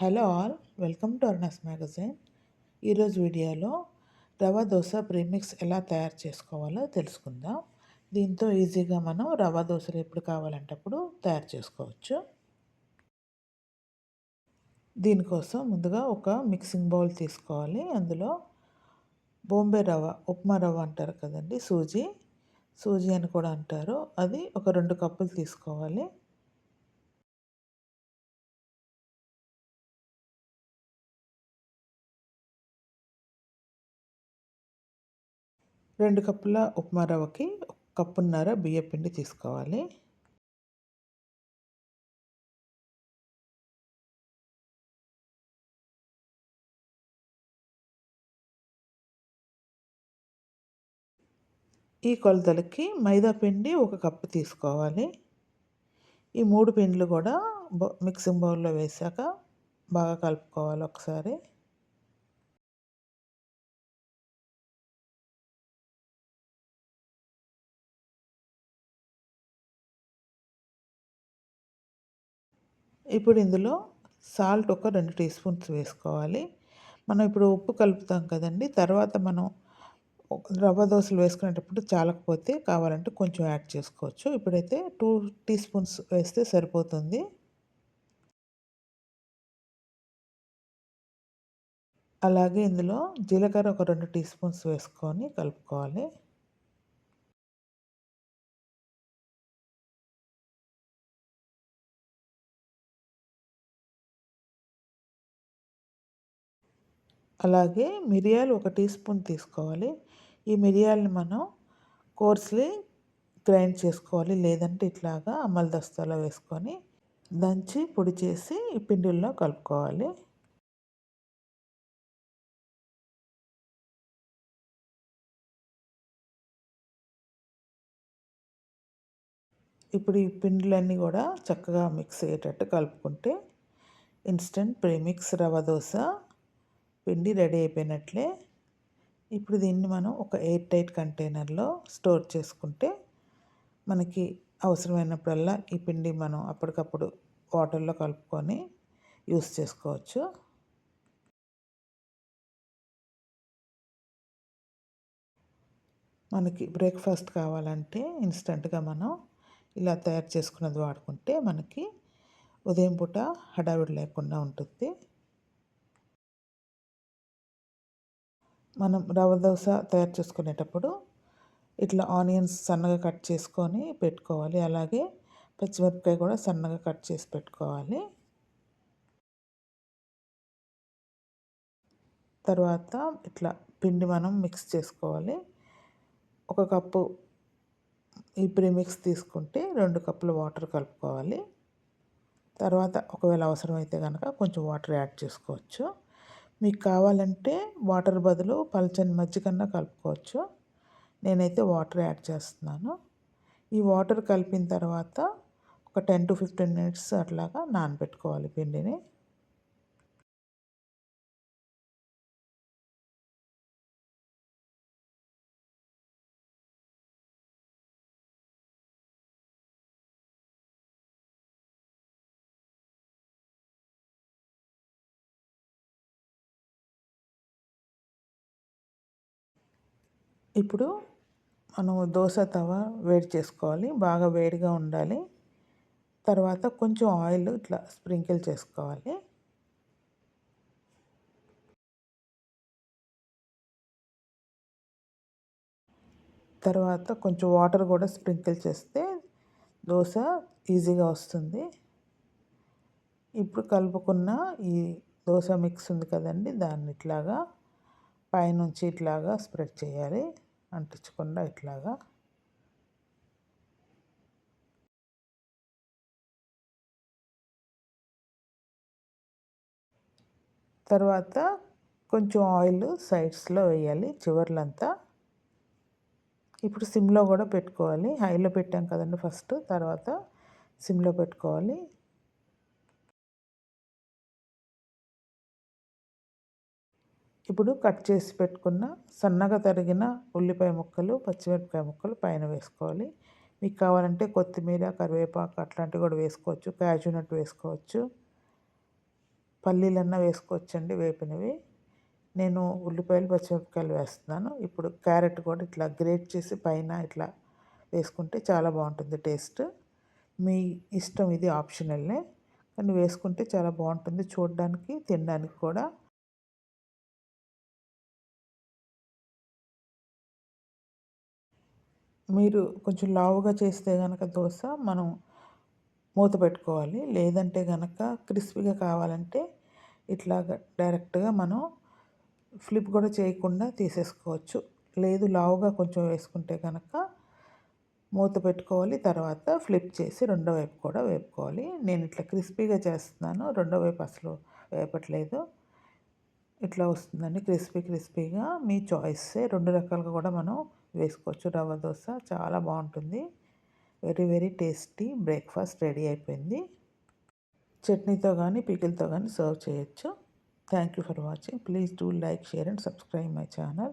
Hello all welcome to అర్నస్ magazine. ఈరోజు వీడియోలో రవా దోశ ప్రీమిక్స్ ఎలా తయారు చేసుకోవాలో తెలుసుకుందాం. దీంతో ఈజీగా మనం రవ దోశలు ఎప్పుడు కావాలంటే అప్పుడు తయారు చేసుకోవచ్చు. దీనికోసం ముందుగా ఒక మిక్సింగ్ బౌల్ తీసుకోవాలి. అందులో బొంబే రవ ఉప్మా రవ అంటారు కదండి సూజీ. సూజీ అని కూడా అంటారు. అది ఒక రెండు కప్పులు తీసుకోవాలి. రెండు కప్పుల ఉప్మా రవ్వకి కప్పున్నర బియ్య పిండి తీసుకోవాలి. ఈ కొలతలకి మైదా పిండి ఒక కప్పు తీసుకోవాలి. ఈ మూడు పిండ్లు కూడా మిక్సింగ్ బౌల్లో వేసాక బాగా కలుపుకోవాలి ఒకసారి. ఇప్పుడు ఇందులో సాల్ట్ ఒక రెండు టీ స్పూన్స్ వేసుకోవాలి. మనం ఇప్పుడు ఉప్పు కలుపుతాం కదండి. తర్వాత మనం రవ్వ దోశలు వేసుకునేటప్పుడు చాలకపోతే కావాలంటే కొంచెం యాడ్ చేసుకోవచ్చు. ఇప్పుడైతే టూ టీ స్పూన్స్ వేస్తే సరిపోతుంది. అలాగే ఇందులో జీలకర్ర ఒక రెండు టీ స్పూన్స్ వేసుకొని కలుపుకోవాలి. అలాగే మిరియాలు ఒక టీ స్పూన్ తీసుకోవాలి. ఈ మిరియాలని మనం కోర్స్లీ గ్రైండ్ చేసుకోవాలి. లేదంటే ఇట్లాగా అమల దస్తాలో వేసుకొని దంచి పొడి చేసి ఈ పిండిల్లో కలుపుకోవాలి. ఇప్పుడు ఈ పిండిలన్నీ కూడా చక్కగా మిక్స్ అయ్యేటట్టు కలుపుకుంటే ఇన్స్టెంట్ ప్రీమిక్స్ రవ దోశ పిండి రెడీ అయిపోయినట్లే ఇప్పుడు దీన్ని మనం ఒక ఎయిర్ టైట్ కంటైనర్లో స్టోర్ చేసుకుంటే మనకి అవసరమైనప్పుడల్లా ఈ పిండి మనం అప్పటికప్పుడు వాటర్లో కలుపుకొని యూస్ చేసుకోవచ్చు. మనకి బ్రేక్ఫాస్ట్ కావాలంటే ఇన్స్టెంట్గా మనం ఇలా తయారు చేసుకున్నది వాడుకుంటే మనకి ఉదయం పూట హడావిడి లేకుండా ఉంటుంది. మనం రవ్వ దోశ తయారు చేసుకునేటప్పుడు ఇట్లా ఆనియన్స్ సన్నగా కట్ చేసుకొని పెట్టుకోవాలి. అలాగే పచ్చిమిరపకాయ కూడా సన్నగా కట్ చేసి పెట్టుకోవాలి. తర్వాత ఇట్లా పిండి మనం మిక్స్ చేసుకోవాలి. ఒక కప్పు ఈ ప్రీమిక్స్ తీసుకుంటే రెండు కప్పుల వాటర్ కలుపుకోవాలి. తర్వాత ఒకవేళ అవసరమైతే కనుక కొంచెం వాటర్ యాడ్ చేసుకోవచ్చు. మీకు కావాలంటే వాటర్ బదులు పల్చని మజ్జిగన్నా కలుపుకోవచ్చు. నేనైతే వాటర్ యాడ్ చేస్తున్నాను. ఈ వాటర్ కలిపిన తర్వాత ఒక టెన్ టు ఫిఫ్టీన్ మినిట్స్ అట్లాగా నానబెట్టుకోవాలి పిండిని. ఇప్పుడు మనం దోశ తవ వేడి చేసుకోవాలి బాగా వేడిగా ఉండాలి. తర్వాత కొంచెం ఆయిల్ ఇట్లా స్ప్రింకిల్ చేసుకోవాలి. తర్వాత కొంచెం వాటర్ కూడా స్ప్రింకిల్ చేస్తే దోశ ఈజీగా వస్తుంది. ఇప్పుడు కలుపుకున్న ఈ దోశ మిక్స్ ఉంది కదండి దాన్ని ఇట్లాగా పైనుంచి ఇట్లాగా స్ప్రెడ్ చేయాలి. అంటించకుండా ఇట్లాగా. తర్వాత కొంచెం ఆయిల్ సైడ్స్లో వేయాలి చివర్లంతా. ఇప్పుడు సిమ్లో కూడా పెట్టుకోవాలి. హైలో పెట్టాం కదండి ఫస్ట్. తర్వాత సిమ్లో పెట్టుకోవాలి. ఇప్పుడు కట్ చేసి పెట్టుకున్న సన్నగా తరిగిన ఉల్లిపాయ ముక్కలు పచ్చిమిరపకాయ ముక్కలు పైన వేసుకోవాలి. మీకు కావాలంటే కొత్తిమీర కరివేపాకు అట్లాంటివి కూడా వేసుకోవచ్చు. క్యాజు వేసుకోవచ్చు. పల్లీలన్నా వేసుకోవచ్చండి వేపినవి. నేను ఉల్లిపాయలు పచ్చిమిరపకాయలు వేస్తున్నాను. ఇప్పుడు క్యారెట్ కూడా ఇట్లా గ్రేట్ చేసి పైన ఇట్లా వేసుకుంటే చాలా బాగుంటుంది టేస్ట్. మీ ఇష్టం ఇది ఆప్షనల్లే కానీ వేసుకుంటే చాలా బాగుంటుంది చూడడానికి తినడానికి కూడా. మీరు కొంచెం లావుగా చేస్తే కనుక దోశ మనం మూత పెట్టుకోవాలి. లేదంటే కనుక క్రిస్పీగా కావాలంటే ఇట్లా డైరెక్ట్గా మనం ఫ్లిప్ కూడా చేయకుండా తీసేసుకోవచ్చు. లేదు లావుగా కొంచెం వేసుకుంటే కనుక మూత పెట్టుకోవాలి. తర్వాత ఫ్లిప్ చేసి రెండో వైపు కూడా వేపుకోవాలి. నేను ఇట్లా క్రిస్పీగా చేస్తున్నాను. రెండో వైపు అసలు వేపట్లేదు. ఇట్లా వస్తుందండి క్రిస్పీ క్రిస్పీగా మీ చాయిసే రెండు రకాలుగా కూడా మనం వేసుకోవచ్చు. రవ్వ దోశ చాలా బాగుంటుంది. Very very tasty breakfast ready అయిపోయింది. చట్నీతో కానీ పికిల్తో కానీ సర్వ్ చేయొచ్చు. Thank you for watching. Please do like share and subscribe my channel.